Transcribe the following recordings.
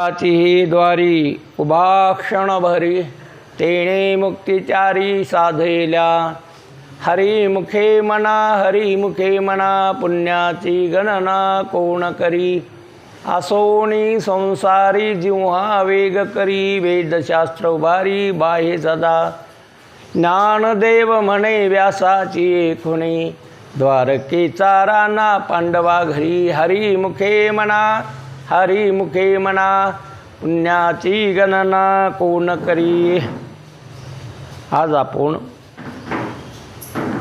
ही द्वारी उभा क्षणभरी तेणे मुक्तिचारी साधेल्या हरिमुखे मना हरिमुखे मना पुण्याची गणना कोण करी? आसोनी संसारी जिव्हा वेग करी वेदशास्त्र उभारी बाहे सदा। ज्ञानदेव म्हणे व्यासाची खुणे द्वारकेचा ना पांडवा घरी हरी मुखे मना। हरिमुखे म्हणा पुण्याची गणना कोण करी? आज आपण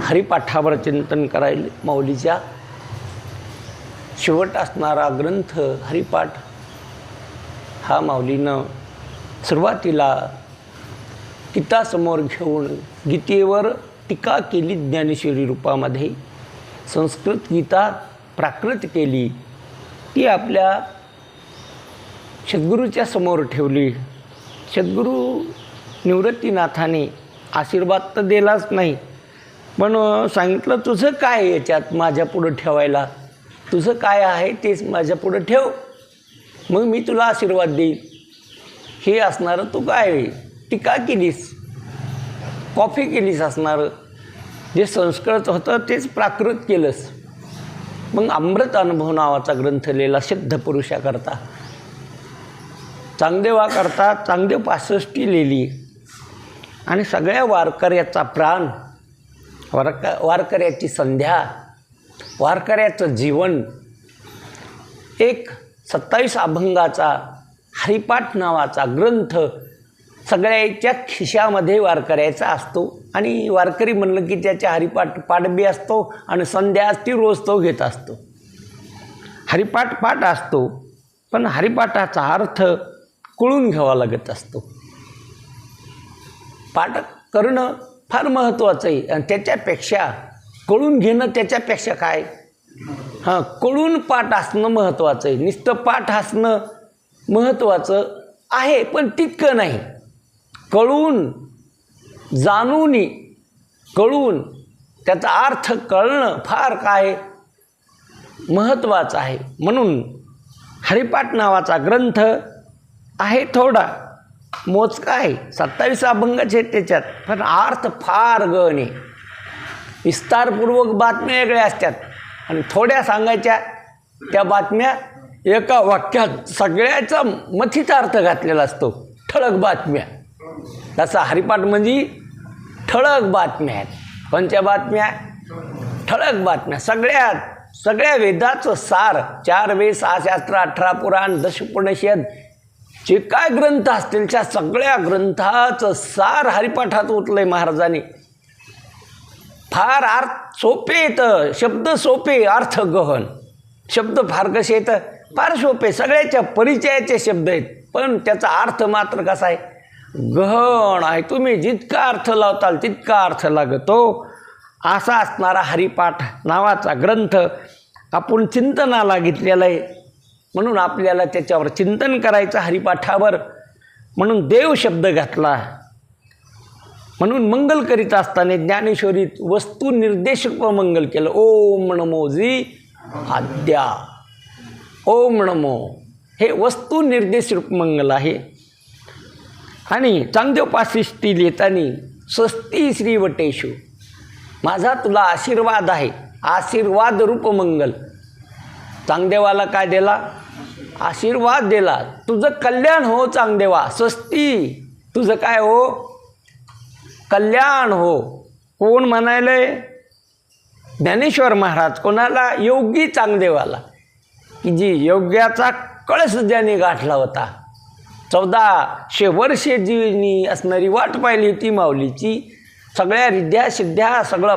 हरिपाठावर चिंतन करायला माऊलीच्या शेवट असणारा ग्रंथ हरिपाठ हा माऊलीनं सुरुवातीला गीतासमोर घेऊन गीतेवर टीका केली ज्ञानेश्वरी रूपामध्ये. संस्कृत गीता प्राकृत केली. ती आपल्या सद्गुरूच्या समोर ठेवली. सद्गुरू निवृत्तीनाथाने आशीर्वाद तर दिलाच नाही. पण सांगितलं तुझं काय याच्यात माझ्या पुढं ठेवायला? तुझं काय आहे तेच माझ्या पुढं ठेव. मग मी तुला आशीर्वाद देईल हे असणारं तू काय टीका केलीस? कॉफी केलीस असणारं? जे संस्कृत होतं तेच प्राकृत केलंस. मग अमृत अनुभव नावाचा ग्रंथ लिहिला सिद्ध पुरुषाकरता. चांगदेवाकरता चांगदेव पासष्टी लिहिली. आणि सगळ्या वारकऱ्याचा प्राण वारक वारकऱ्याची संध्या वारकऱ्याचं जीवन एक सत्तावीस अभंगाचा हरिपाठ नावाचा ग्रंथ सगळ्याच्या खिशामध्ये वारकऱ्याचा असतो. आणि वारकरी म्हणलं की त्याच्या हरिपाठ पाठ बी असतो आणि संध्या ती रोज तो घेत असतो. हरिपाठ पाठ असतो. पण हरिपाठाचा अर्थ कळून घ्यावा लागत असतो. पाठ करणं फार महत्त्वाचं आहे. आणि त्याच्यापेक्षा कळून घेणं त्याच्यापेक्षा काय? हां कळून पाठ असणं महत्त्वाचं आहे. नुसतं पाठ असणं महत्त्वाचं आहे पण तितकं नाही. कळून जाणून कळून त्याचा अर्थ कळणं फार काय महत्त्वाचं आहे. म्हणून हरिपाठ नावाचा ग्रंथ आहे थोडा. मोजका आहे. सत्तावीस अभंगच आहेत त्याच्यात. पण अर्थ फार गण आहे. विस्तारपूर्वक बातम्या वेगळ्या असतात. आणि थोड्या सांगायच्या त्या बातम्या एका वाक्यात सगळ्याचा मथीचा अर्थ घातलेला असतो. ठळक बातम्या. तसा हरिपाठ म्हणजे ठळक बातम्या आहेत. कोणत्या बातम्या? ठळक बातम्या. सगळ्यात सगळ्या वेदाचं सार चार वेद सहा शास्त्र अठरा पुराण दशपुणशद जे काय ग्रंथ असतील त्या सगळ्या ग्रंथाचं सार हरिपाठात ओतलं आहे महाराजांनी. फार अर्थ सोपे येतं शब्द सोपे अर्थ गहन शब्द फार कसे येतं फार सोपे सगळ्याच्या परिचयाचे शब्द आहेत. पण त्याचा अर्थ मात्र कसा आहे? गहन आहे. तुम्ही जितका अर्थ लावताल तितका अर्थ लागतो. असा असणारा हरिपाठ नावाचा ग्रंथ आपण चिंतनाला घेतलेला आहे. म्हणून आपल्याला त्याच्यावर चिंतन करायचं हरिपाठावर. म्हणून देव शब्द घातला. म्हणून मंगल करीत असताना ज्ञानेश्वरीत वस्तू निर्देशक मंगल केलं. ओम नमोजी आद्या. ओम नमो. हे वस्तू निर्देशक मंगल आहे. आणि चांगदेव पाशिष्टी लिहितानी स्वस्ती श्रीवटेशू माझा तुला आशीर्वाद आहे. आशीर्वाद रूप मंगल. चांगदेवाला काय दिला? आशीर्वाद दिला. तुझं कल्याण हो चांगदेवा. स्वस्ती. तुझं काय हो? कल्याण हो. कोण म्हणायलंय? ज्ञानेश्वर महाराज. कोणाला? योगी चांगदेवाला. की जी योग्याचा कळस ज्याने गाठला होता. चौदाशे वर्षे जीनी असणारी वाट पाहिली होती माऊलीची. सगळ्या रिद्ध्या सिद्ध्या सगळं